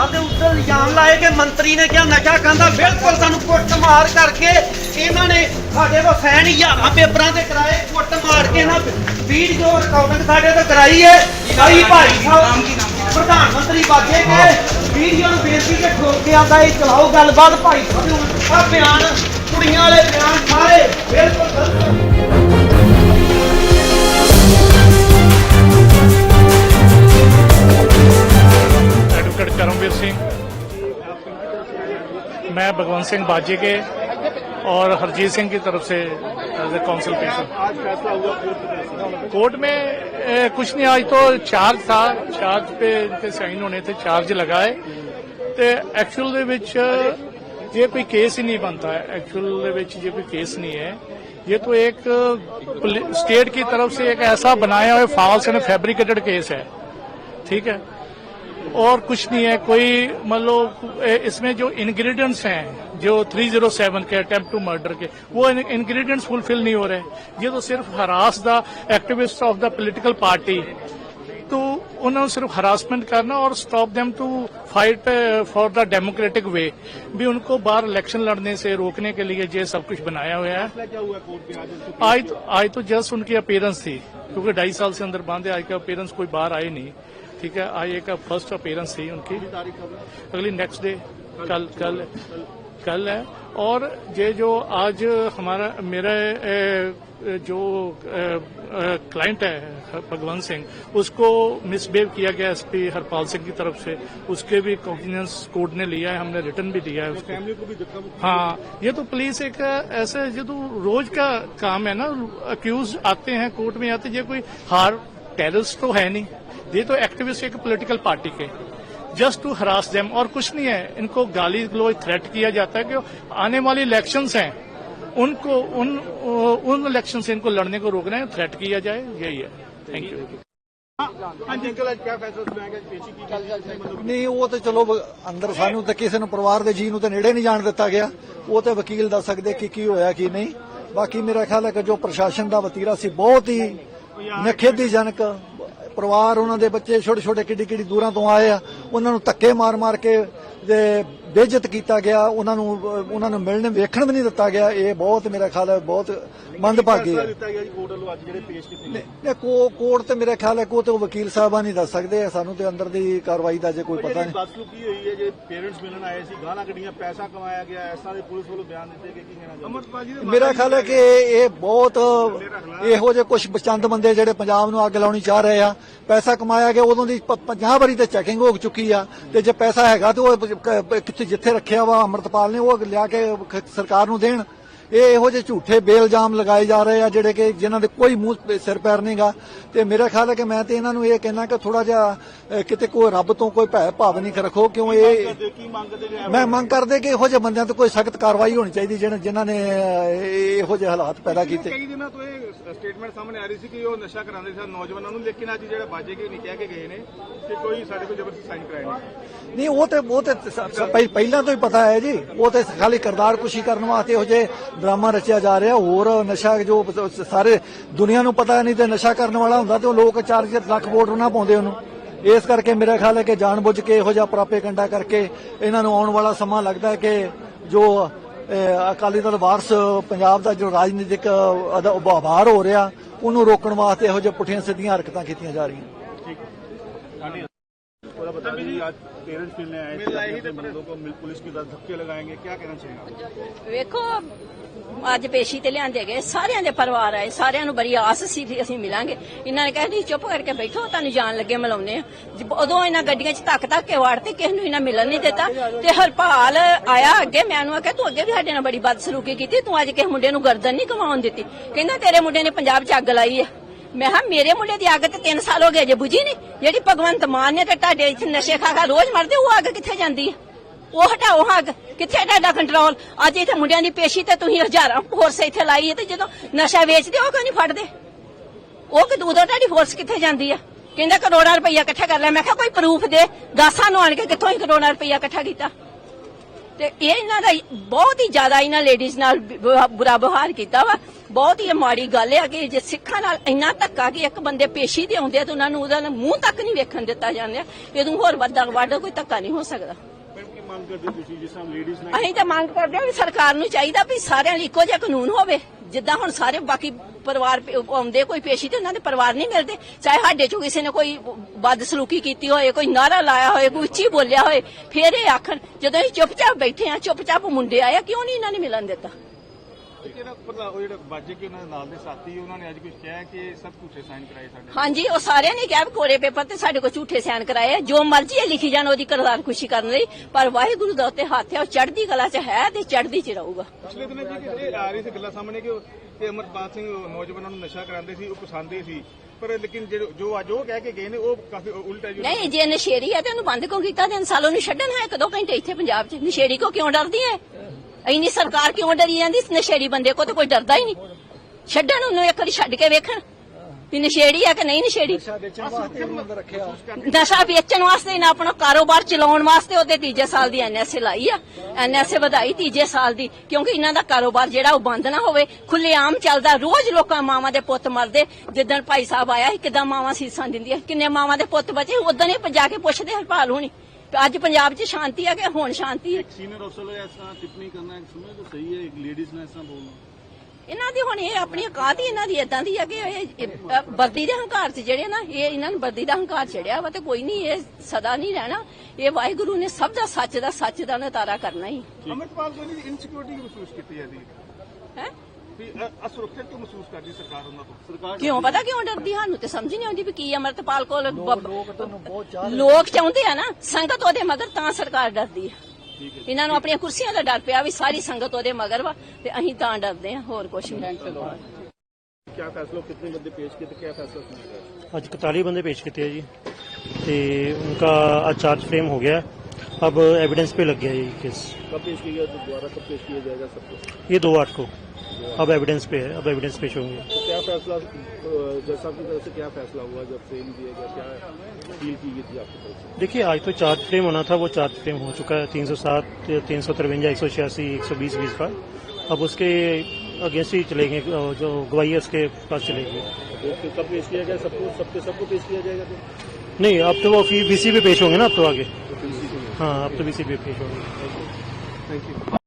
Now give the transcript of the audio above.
ਸਾਡੇ ਉੱਤੇ ਇਲਜ਼ਾਮ ਲਾਏ ਕਿ ਮੰਤਰੀ ਨੇ ਕਿਹਾ ਨਸ਼ਾ ਖਾਂਦਾ ਬਿਲਕੁਲ ਸਾਨੂੰ ਕੁੱਟ ਮਾਰ ਕਰਕੇ ਇਹਨਾਂ ਨੇ ਸਾਡੇ ਕੋਲ ਸਾਈਨ ਹਜ਼ਾਰਾਂ ਪੇਪਰਾਂ ਤੇ ਕਰਾਏ ਕੁੱਟ ਮਾਰ ਕੇ ਇਹਨਾਂ ਵੀਡੀਓ ਰਿਕਾਰਡਿੰਗ ਸਾਡੇ ਤੋਂ ਕਰਾਈ ਹੈ ਕਈ ਭਾਈ ਸਾਹਿਬ ਪ੍ਰਧਾਨ ਮੰਤਰੀ ਬਾਗੇ ਕੇ ਵੀਡੀਓ ਨੂੰ ਬੇਨਤੀ ਕੇ ਠੋਕ ਕੇ ਆਂਦਾ ਇਹ ਚਲਾਓ ਗੱਲਬਾਤ। ਭਾਈ ਸਾਹਿਬ ਆ ਬਿਆਨ ਕੁੜੀਆਂ ਵਾਲੇ ਬਿਆਨ ਸਾਰੇ ਬਿਲਕੁਲ ਗਲਤ بلدیو سنگھ۔ میں بھگوان سنگھ باجی کے اور ہرجیت سنگھ کی طرف سے ایز اے کونسل پیشن کورٹ میں کچھ نہیں، آج تو چارج تھا۔ چارج پہ ان کے سائن ہونے تھے، چارج لگائے۔ تو ایکچوئل یہ کوئی کیس ہی نہیں بنتا۔ ہے ایکچوئل یہ کوئی کیس نہیں ہے۔ یہ تو ایک سٹیٹ کی طرف سے ایک ایسا بنایا ہوئے فالس اینڈ فیبریکیٹڈ کیس ہے۔ ٹھیک ہے؟ और कुछ नहीं है कोई मान लो ए, इसमें जो इंग्रेडिएंट्स हैं जो 307 के अटेम्प्ट टू मर्डर के वो इंग्रेडिएंट्स फुलफिल नहीं हो रहे ये तो सिर्फ harass the activist of the political party तो उन्होंने सिर्फ हरासमेंट करना और stop them to fight for the democratic way भी उनको बाहर इलेक्शन लड़ने से रोकने के लिए ये सब कुछ बनाया हुआ है फैसला क्या हुआ कोर्ट के आज उनको आज तो आज तो जस्ट उनकी अपीयरेंस थी क्योंकि ढाई साल से अंदर बांधे आज का अपीयरेंस कोई बाहर आए नहीं ٹھیک ہے آئیے کا فرسٹ اپیرنس تھی ان کی۔ اگلی نیکسٹ ڈے کل کل کل ہے۔ اور یہ جو آج ہمارا میرا جو کلائنٹ ہے بھگوان سنگھ اس کو مس بیو کیا گیا ایس پی ہرپال سنگھ کی طرف سے۔ اس کے بھی کوگنینس کورٹ نے لیا ہے ہم نے ریٹرن بھی دیا ہے ہاں یہ تو پولیس ایک ایسے یہ تو روز کا کام ہے نا۔ اکیوز آتے ہیں کورٹ میں آتے یہ کوئی ہار टेररिस्ट तो है नहीं ये तो एक्टिविस्ट एक पॉलिटिकल पार्टी के जस्ट टू हरास देम और कुछ नहीं है इनको गाली गलोच थ्रेट किया जाता है कि आने वाली इलेक्शंस हैं उनको उन उन इलेक्शन से इनको लड़ने को रोकना है थ्रेट किया जाए यही है थैंक यू हाँ जी अंकल आज क्या फैसला सुनाया गया पेशी की गई मतलब ਨਹੀਂ ਉਹ ਤੇ ਚਲੋ ਬ- ਅੰਦਰ ਸਾਨੂੰ ਤਾਂ ਕਿਸੇ ਨੂੰ ਪਰਿਵਾਰ ਦੇ ਜੀ ਨੂੰ ਤਾਂ ਨੇੜੇ ਨਹੀਂ ਜਾਣ ਦਿੱਤਾ ਗਿਆ ਉਹ ਤੇ ਵਕੀਲ ਦੱਸ ਸਕਦੇ ਕਿ ਕੀ ਹੋਇਆ ਕੀ ਨਹੀਂ ਬਾਕੀ ਮੇਰਾ ਖਿਆਲ ਹੈ ਕਿ ਜੋ ਪ੍ਰਸ਼ਾਸਨ ਦਾ ਵਤੀਰਾ ਸੀ ਬਹੁਤ ਹੀ ਨਖੇਦੀਜਨਕ ਪਰਿਵਾਰ ਉਹਨਾਂ ਦੇ ਬੱਚੇ ਛੋਟੇ ਛੋਟੇ ਕਿੱਡੀ ਕਿੱਡੀ ਦੂਰਾਂ ਤੋਂ ਆਏ ਆ। ਉਹਨਾਂ ਨੂੰ ਧੱਕੇ ਮਾਰ ਮਾਰ ਕੇ ਤੇ ਬੇਇੱਜ਼ਤ ਕੀਤਾ ਗਿਆ ਉਹਨਾਂ ਨੂੰ ਉਹਨਾਂ ਨੂੰ ਮਿਲਣ ਵੇਖਣ ਵੀ ਨਹੀਂ ਦਿੱਤਾ ਗਿਆ ਇਹ ਬਹੁਤ ਮੇਰਾ ਖਿਆਲ ਹੈ ਬਹੁਤ ਮੰਦਭਾਗੀ ਹੈ। ਦਿੱਤਾ ਗਿਆ ਕੋਰਟ ਤੇ ਮੇਰਾ ਖਿਆਲ ਹੈ ਕੋ ਤੇ ਵਕੀਲ ਸਾਹਿਬਾਨ ਹੀ ਦੱਸ ਸਕਦੇ ਸਾਨੂੰ ਤੇ ਅੰਦਰ ਦੀ ਕਾਰਵਾਈ ਦਾ ਜੇ ਕੋਈ ਪਤਾ ਨਹੀਂ। ਬਦਸਲੂਕੀ ਹੋਈ ਹੈ ਜੇ ਪੇਰੈਂਟਸ ਮਿਲਣ ਆਏ ਸੀ ਗਾਲਾਂ ਕੱਢੀਆਂ ਪੈਸਾ ਕਮਾਇਆ ਗਿਆ ਐਸਾ ਦੇ ਪੁਲਿਸ ਵੱਲੋਂ ਬਿਆਨ ਦਿੱਤੇ ਕਿ ਕੀ ਕਹਿਣਾ ਅਮਰਪਾਲ ਜੀ ਮੇਰਾ ਖਿਆਲ ਹੈ ਕਿ ਇਹ ਬਹੁਤ ਇਹੋ ਜਿਹੇ ਕੁਝ ਬਚੰਦ ਬੰਦੇ ਜਿਹੜੇ ਪੰਜਾਬ ਨੂੰ ਅੱਗ ਲਾਉਣੀ ਚਾਹ ਰਹੇ ਆ। ਪੈਸਾ ਕਮਾਇਆ ਗਿਆ ਉਦੋਂ ਦੀ 50 ਵਾਰੀ ਤੇ ਚੈਕਿੰਗ ਹੋ ਚੁੱਕੀ ਆ ਤੇ ਜੇ ਪੈਸਾ ਹੈਗਾ ਤੇ ਉਹ ਕ- ਜਿੱਥੇ ਰੱਖਿਆ ਵਾ ਅਮਰਤਪਾਲ ਨੇ ਉਹ ਲਿਆ ਕੇ ਖ- ਸਰਕਾਰ ਨੂੰ ਦੇਣ। ਇਹ ਇਹੋ ਜਿਹੇ ਝੂਠੇ ਬੇਇਲਜ਼ਾਮ ਲਗਾਏ ਜਾ ਰਹੇ ਆ ਜਿਹੜੇ ਕਿ ਜਿਨ੍ਹਾਂ ਦੇ ਕੋਈ ਮੂੰਹ ਸਿਰ ਪੈਰ ਨਹੀਂਗਾ ਤੇ ਮੇਰਾ ਖਿਆਲ ਹੈ ਕਿ ਮੈਂ ਤੇ ਇਹਨਾਂ ਨੂੰ ਇਹ ਕਹਿਣਾ ਕਿ ਥੋੜਾ ਜਿਹਾ ਕਿਤੇ ਕੋਈ ਰੱਬ ਤੋਂ ਕੋਈ ਭੈ ਭਾਵ ਨਹੀਂ ਰੱਖੋ ਕਿਉਂ ਇਹ ਮੈਂ ਮੰਗ ਕਰਦੇ ਕਿ ਇਹੋ ਜਿਹੇ ਬੰਦਿਆਂ ਤੇ ਕੋਈ ਸਖਤ ਕਾਰਵਾਈ ਹੋਣੀ ਚਾਹੀਦੀ ਜਿਹਨਾਂ ਜਿਨ੍ਹਾਂ ਨੇ ਇਹੋ ਜਿਹੇ ਹਾਲਾਤ ਪੈਦਾ ਕੀਤੇ। ਕਈ ਦਿਨਾਂ ਤੋਂ ਇਹ ਸਟੇਟਮੈਂਟ ਸਾਹਮਣੇ ਆ ਰਹੀ ਸੀ ਕਿ ਉਹ ਨਸ਼ਾ ਕਰਾਉਂਦੇ ਸਨ ਨੌਜਵਾਨਾਂ ਨੂੰ ਲੇਕਿਨ ਅੱਜ ਜਿਹੜੇ ਬਾਜੇ ਕੇ ਨਹੀਂ ਕਹਿ ਕੇ ਗਏ ਨੇ ਕਿ ਕੋਈ ਸਾਡੇ ਕੋਲ ਜ਼ਬਰਦਸਤੀ ਸਾਈਨ ਕਰਾਏ ਨਹੀਂ। ਨਹੀਂ ਉਹ ਤੇ ਉਹ ਤੇ ਪਹਿਲਾਂ ਤੋਂ ਹੀ ਪਤਾ ਹੈ ਜੀ। ਉਹ ਤੇ ਖਾਲੀ ਕਰਦਾਰ ਕੁਸ਼ੀ ਕਰਨ ਵਾਸਤੇ ਇਹੋ ਜਿਹੇ ਡਰਾਮਾ ਰਚਿਆ ਜਾ ਰਿਹਾ, ਹੋਰ ਨਸ਼ਾ ਜੋ ਸਾਰੇ ਦੁਨੀਆ ਨੂੰ ਪਤਾ ਨਹੀਂ ਤੇ ਨਸ਼ਾ ਕਰਨ ਵਾਲਾ ਹੁੰਦਾ ਤੇ ਉਹ ਲੋਕ 4 ਲੱਖ ਵੋਟ ਨਾ ਪਾਉਂਦੇ ਉਹਨੂੰ। ਇਸ ਕਰਕੇ ਮੇਰਾ ਖਿਆਲ ਹੈ ਕਿ ਜਾਣਬੁੱਝ ਕੇ ਇਹੋ ਜਿਹਾ ਪ੍ਰਾਪੇਕੰਡਾ ਕਰਕੇ ਇਹਨਾਂ ਨੂੰ ਆਉਣ ਵਾਲਾ ਸਮਾਂ ਲੱਗਦਾ ਕਿ ਜੋ ਅਕਾਲੀ ਦਲ ਵਾਰਸ ਪੰਜਾਬ ਦਾ ਜੋ ਰਾਜਨੀਤਿਕ ਉਭਾਰ ਹੋ ਰਿਹਾ, ਉਹਨੂੰ ਰੋਕਣ ਵਾਸਤੇ ਇਹੋ ਜਿਹੇ ਪੁੱਠੀਆਂ ਸਿੱਧੀਆਂ ਹਰਕਤਾਂ ਕੀਤੀਆਂ ਜਾ ਰਹੀਆਂ। पूरा बता दीजिए आज पेरेंट्स मिलने आए थे अपने बंदों को मिल- पुलिस की तरफ धक्के लगाएंगे क्या कहना चाहिए आप ਵੇਖੋ ਅੱਜ ਪੇਸ਼ੀ ਤੇ ਲਿਆਂਦੇ ਗਏ ਸਾਰਿਆਂ ਦੇ ਪਰਿਵਾਰ ਆਏ ਸਾਰਿਆਂ ਨੂੰ ਬੜੀ ਆਸ ਸੀ ਵੀ ਅਸੀਂ ਮਿਲਾਂਗੇ ਇਹਨਾਂ ਨੇ ਕਹਿੰਦੇ ਚੁੱਪ ਕਰਕੇ ਬੈਠੋ ਤੁਹਾਨੂੰ ਜਾਣ ਲੱਗੇ ਮਿਲਾਉਨੇ ਆ ਜ- ਉਦੋਂ ਇਹਨਾਂ ਗੱਡੀਆਂ 'ਚ ਧੱਕ ਧੱਕ ਕੇ ਵਾੜਤੇ ਕਿਸੇ ਨੂੰ ਇਹਨਾਂ ਮਿਲਣ ਨਹੀਂ ਦਿੱਤਾ ਤੇ ਹਰਪਾਲ ਆਇਆ ਅੱਗੇ ਮੈਂ ਉਹਨੂੰ ਆਖਿਆ ਤੂੰ ਅੱਗੇ ਵੀ ਸਾਡੇ ਨਾਲ ਬੜੀ ਬਦਸਲੂਕੀ ਕੀਤੀ ਤੂੰ ਅੱਜ ਕਿਸੇ ਮੁੰਡੇ ਨੂੰ ਗਰਦਨ ਨਹੀਂ ਕਮਾਉਣ ਦਿੱਤੀ ਕਹਿੰਦਾ ਤੇਰੇ ਮੁੰਡੇ ਨੇ ਪੰਜਾਬ 'ਚ ਅੱਗ ਲਾਈ ਹੈ ਮੈਂ ਕਿਹਾ, ਮੇਰੇ ਮੁੰਡੇ ਦੀ ਅੱਗ ਤੇ 3 ਸਾਲ ਹੋ ਗਏ ਜੇ ਬੁਝੀ ਨਹੀਂ। ਜਿਹੜੀ ਭਗਵੰਤ ਮਾਨ ਨੇ ਤੇ ਤੁਹਾਡੇ ਇੱਥੇ ਨਸ਼ੇ ਖਾ ਖਾ ਰੋਜ਼ ਮਰਦੇ, ਉਹ ਅੱਗ ਕਿੱਥੇ ਜਾਂਦੀ ਹੈ ਉਹ ਹਟਾਓ ਅੱਗ। ਕਿੱਥੇ ਤੁਹਾਡਾ ਕੰਟਰੋਲ ਅੱਜ ਇੱਥੇ ਮੁੰਡਿਆਂ ਦੀ ਪੇਸ਼ੀ ਤੇ ਤੁਸੀਂ ਹਜ਼ਾਰਾਂ ਫੋਰਸ ਇੱਥੇ ਲਾਈ ਹੈ ਤੇ ਜਦੋਂ ਨਸ਼ਾ ਵੇਚਦੇ, ਉਹ ਕਿਉਂ ਨਹੀਂ ਫੜਦੇ? ਉਹ ਕਿ ਉਦੋਂ ਤੁਹਾਡੀ ਫੋਰਸ ਕਿੱਥੇ ਜਾਂਦੀ ਆ? ਕਹਿੰਦਾ ਕਰੋੜਾਂ ਰੁਪਈਆ ਇਕੱਠਾ ਕਰ ਲਿਆ। ਮੈਂ ਕਿਹਾ, ਕੋਈ ਪ੍ਰੂਫ ਦੇ? ਦੱਸ ਸਾਨੂੰ ਆਣ ਕੇ ਕਿੱਥੋਂ ਹੀ ਕਰੋੜਾਂ ਰੁਪਈਆ ਇਕੱਠਾ ਕੀਤਾ? ਤੇ ਇਹ ਇਹਨਾਂ ਦਾ ਬਹੁਤ ਹੀ ਜ਼ਿਆਦਾ ਇਹਨਾਂ ਲੇਡੀਜ਼ ਨਾਲ ਬੁਰਾ ਵਿਵਹਾਰ ਕੀਤਾ ਵਾ। ਬਹੁਤ ਹੀ ਮਾੜੀ ਗੱਲ ਆ ਕਿ ਜੇ ਸਿੱਖਾਂ ਨਾਲ ਇੰਨਾ ਧੱਕਾ ਕਿ ਇੱਕ ਬੰਦੇ ਪੇਸ਼ੀ ਤੇ ਆਉਂਦੇ ਆ ਤੇ ਉਹਨਾਂ ਨੂੰ ਉਹਦਾ ਮੂੰਹ ਤੱਕ ਨਹੀਂ ਵੇਖਣ ਦਿੱਤਾ ਜਾਂਦਾ ਇਹਦੋਂ ਹੋਰ ਵੱਡਾ ਵੱਡਾ ਕੋਈ ਧੱਕਾ ਨਹੀਂ ਹੋ ਸਕਦਾ। ਅਸੀਂ ਤਾਂ ਮੰਗ ਕਰਦੇ ਹਾਂ ਵੀ ਸਰਕਾਰ ਨੂੰ ਚਾਹੀਦਾ ਵੀ ਸਾਰਿਆਂ ਲਈ ਇੱਕੋ ਜਿਹਾ ਕਾਨੂੰਨ ਹੋਵੇ ਜਿੱਦਾਂ ਹੁਣ ਸਾਰੇ ਬਾਕੀ ਪਰਿਵਾਰ ਆਉਂਦੇ ਕੋਈ ਪੇਸ਼ੀ ਤੇ ਉਹਨਾਂ ਦੇ ਪਰਿਵਾਰ ਨਹੀਂ ਮਿਲਦੇ। ਚਾਹੇ ਸਾਡੇ ਚੋਂ ਕਿਸੇ ਨੇ ਕੋਈ ਬਦਸਲੂਕੀ ਕੀਤੀ ਹੋਏ ਕੋਈ ਨਾਰਾ ਲਾਇਆ ਹੋਏ ਕੋਈ ਉੱਚੀ ਬੋਲਿਆ ਹੋਏ ਫਿਰ ਇਹ ਆਖਣ ਜਦੋਂ ਅਸੀਂ ਚੁੱਪਚਾਪ ਬੈਠੇ ਆ ਚੁੱਪਚਾਪ ਮੁੰਡੇ ਆਇਆ ਕਿਉਂ ਨਹੀਂ ਇਹਨਾਂ ਨੇ ਮਿਲਣ ਦਿੱਤਾ? ਹਾਂਜੀ ਉਹ ਸਾਰਿਆਂ ਨੇ ਕਿਹਾ ਕੋਰੇ ਪੇਪਰ ਤੇ ਸਾਡੇ ਕੋਲ ਝੂਠੇ ਸਾਈਨ ਕਰਾਏ ਜੋ ਮਰਜ਼ੀ ਇਹ ਲਿਖੀ ਜਾਣ ਉਹਦੀ ਕਰਦਾਰ ਖੁਸ਼ੀ ਕਰਨ ਲਈ। ਪਰ ਵਾਹਿਗੁਰੂ ਦਾ ਉੱਤੇ ਹੱਥ ਹੈ ਉਹ ਚੜ੍ਹਦੀ ਕਲਾ 'ਚ ਹੈ ਤੇ ਚੜ੍ਹਦੀ 'ਚ ਰਹੂਗਾ। ਪਿਛਲੇ ਦਿਨਾਂ ਜੀ ਆ ਰਹੀ ਸੀ ਗੱਲਾਂ ਸਾਹਮਣੇ ਕਿ ਕਿ ਅਮਰਪਾਲ ਸਿੰਘ ਨੌਜਵਾਨਾਂ ਨੂੰ ਨਸ਼ਾ ਕਰਾਉਂਦੇ ਸੀ, ਉਹ ਪਸੰਦੇ ਸੀ। ਪਰ ਲੇਕਿਨ ਜੋ ਅੱਜ ਉਹ ਕਹਿ ਕੇ ਗਏ ਨੇ, ਉਹ ਕਾਫੀ ਉਲਟਾ ਜੀ ਨਹੀਂ, ਜੇ ਨਸ਼ੇੜੀ ਹੈ ਤੇ ਉਹਨੂੰ ਬੰਦ ਕਿਉਂ ਕੀਤਾ? ਤਿੰਨ ਸਾਲ ਉਹਨੂੰ ਛੱਡਣ ਹੈ ਇੱਕ ਦੋ ਘੰਟੇ ਇੱਥੇ ਪੰਜਾਬ 'ਚ? ਨਸ਼ੇੜੀ ਕੋ ਕਿਉਂ ਡਰਦੀ ਹੈ? ਇੰਨੀ ਸਰਕਾਰ ਕਿਉਂ ਡਰੀ ਜਾਂਦੀ? ਇਸ ਨਸ਼ੇੜੀ ਬੰਦੇ ਕੋ ਤੇ ਕੋਈ ਡਰਦਾ ਹੀ ਨਹੀਂ। ਛੱਡਣ ਉਹਨੂੰ ਇੱਕ ਵਾਰੀ ਛੱਡ ਕੇ ਵੇਖਣ। ਵੀ ਨਸ਼ੇੜੀ ਹੈ ਕਿ ਨਹੀਂ ਨਸ਼ੇੜੀ? ਨਸ਼ਾ ਵੇਚਣ ਵਾਸਤੇ ਉਹਨੂੰ ਅੰਦਰ ਰੱਖਿਆ। ਨਸ਼ਾ ਵੇਚਣ ਵਾਸਤੇ ਨਾ ਆਪਣਾ ਕਾਰੋਬਾਰ ਚਲਾਉਣ ਵਾਸਤੇ ਉਹਦੇ ਤੀਜੇ ਸਾਲ ਦੀ ਐਨਐਸਏ ਲਾਈ ਆ। ਐਨਐਸਏ ਵਧਾਈ ਤੀਜੇ ਸਾਲ ਦੀ ਕਿਉਂਕਿ ਇਹਨਾਂ ਦਾ ਕਾਰੋਬਾਰ ਜਿਹੜਾ ਉਹ ਬੰਦ ਨਾ ਹੋਵੇ ਖੁੱਲੇ ਆਮ ਚੱਲਦਾ ਰੋਜ਼ ਲੋਕਾਂ ਮਾਵਾਂ ਦੇ ਪੁੱਤ ਮਰਦੇ। ਜਿੱਦਣ ਭਾਈ ਸਾਹਿਬ ਆਇਆ ਸੀ ਕਿਦਾਂ ਮਾਵਾਂ ਸੀਸਾਂ ਦਿੰਦੀਆਂ। ਕਿੰਨੇ ਮਾਵਾਂ ਦੇ ਪੁੱਤ ਬਚੇ? ਉਦੋਂ ਹੀ ਜਾ ਕੇ ਪੁੱਛਦੇ ਹਰਪਾਲ ਹੋਣੀ। ਅੱਜ ਪੰਜਾਬ 'ਚ ਸ਼ਾਂਤੀ ਆ ਕਿ ਹੁਣ ਸ਼ਾਂਤੀ ਹੈ ਸੀਨੀਅਰ ਅਫਸਰ ਇਸ ਤਰ੍ਹਾਂ ਟਿੱਪਣੀ ਕਰਨਾ ਸਮਝ ਤਾਂ ਸਹੀ ਹੈ ਇੱਕ ਲੇਡੀਜ਼ ਨੇ ਇਸ ਤਰ੍ਹਾਂ ਬੋਲਣਾ। ਇਹਨਾਂ ਦੀ ਹੁਣ ਇਹ ਆਪਣੀ ਔਕਾਤ ਹੀ ਇਹਨਾਂ ਦੀ ਇਦਾਂ ਦੀ ਆ ਕਿ ਇਹ ਵਰਦੀ ਦੇ ਹੰਕਾਰ 'ਚ ਜਿਹੜੇ ਨਾ ਇਹ ਇਹਨਾਂ ਨੂੰ ਵਰਦੀ ਦਾ ਹੰਕਾਰ ਚੜਿਆ ਵਾ ਤੇ ਕੋਈ ਨਹੀਂ ਇਹ ਸਦਾ ਨਹੀਂ ਰਹਿਣਾ। ਇਹ ਵਾਹਿਗੁਰੂ ਨੇ ਸਭ ਦਾ ਸੱਚ ਦਾ ਸੱਚ ਦਾ ਨਤਾਰਾ ਕਰਨਾ ਹੀ। ਅਮਰਪਾਲ ਸਿੰਘ ਦੀ ਇਨਸਿਕਿਉਰਿਟੀ ਮਹਿਸੂਸ ਕੀਤੀ ਜਾਂਦੀ ਹੈ? ਹੈ ਅਸੁਰੱਖਿਅਤ ਕਿਉਂ ਮਹਿਸੂਸ ਕਰਦੀ ਸਰਕਾਰ ਉਹਨਾਂ ਤੋਂ? ਸਰਕਾਰ ਕਿਉਂ ਪਤਾ ਕਿਉਂ ਡਰਦੀ? ਸਾਨੂੰ ਤੇ ਸਮਝ ਨਹੀਂ ਆਉਂਦੀ ਵੀ ਕੀ ਅਮਰਤਪਾਲ ਕੋਲ ਲੋਕ ਚਾਹੁੰਦੇ ਆ ਨਾ ਸੰਗਤ ਉਹਦੇ ਮਗਰ ਤਾਂ ਸਰਕਾਰ ਡਰਦੀ ਹੈ। ਇਹਨਾਂ ਨੂੰ ਆਪਣੀਆਂ ਕੁਰਸੀਆਂ ਦਾ ਡਰ ਪਿਆ ਵੀ ਸਾਰੀ ਸੰਗਤ ਉਹਦੇ ਮਗਰ ਵਾ ਤੇ ਅਸੀਂ ਤਾਂ ਡਰਦੇ ਆ ਹੋਰ ਕੁਝ ਨਹੀਂ क्या फैसला कितने बंदे पेश किए थे क्या फैसला सुना गया ਅੱਜ 41 ਬੰਦੇ ਪੇਸ਼ ਕੀਤੇ ਆ ਜੀ ਤੇ उनका आज चार्ज फ्रेम हो गया अब एविडेंस पे लग गया ये केस कब पेश किया गया दोबारा कब पेश किया जाएगा सबको ये दो आठ को اب ایویڈنس پہ ہے اب ایویڈنس پیش ہوں گے۔ کیا فیصلہ جج صاحب کی طرف سے کیا فیصلہ ہوا جب فریم دیا گیا کی گئی تھی آپ سے؟ دیکھیے آج تو چار فریم ہونا تھا وہ چار فریم ہو چکا ہے۔ تین سو سات تین سو ترونجا ایک سو چھیاسی ایک سو بیس بیس کا۔ اب اس کے اگینسٹ ہی چلے گے جو گواہی اس کے پاس چلے گے پیش کیا گیا سب کو سب کے سب کو پیش کیا جائے گا نہیں اب تو وہ بی سی پہ پیش ہوں گے نا اب تو آگے۔ ہاں اب تو بی سی پہ پیش ہوں گے۔ Thank you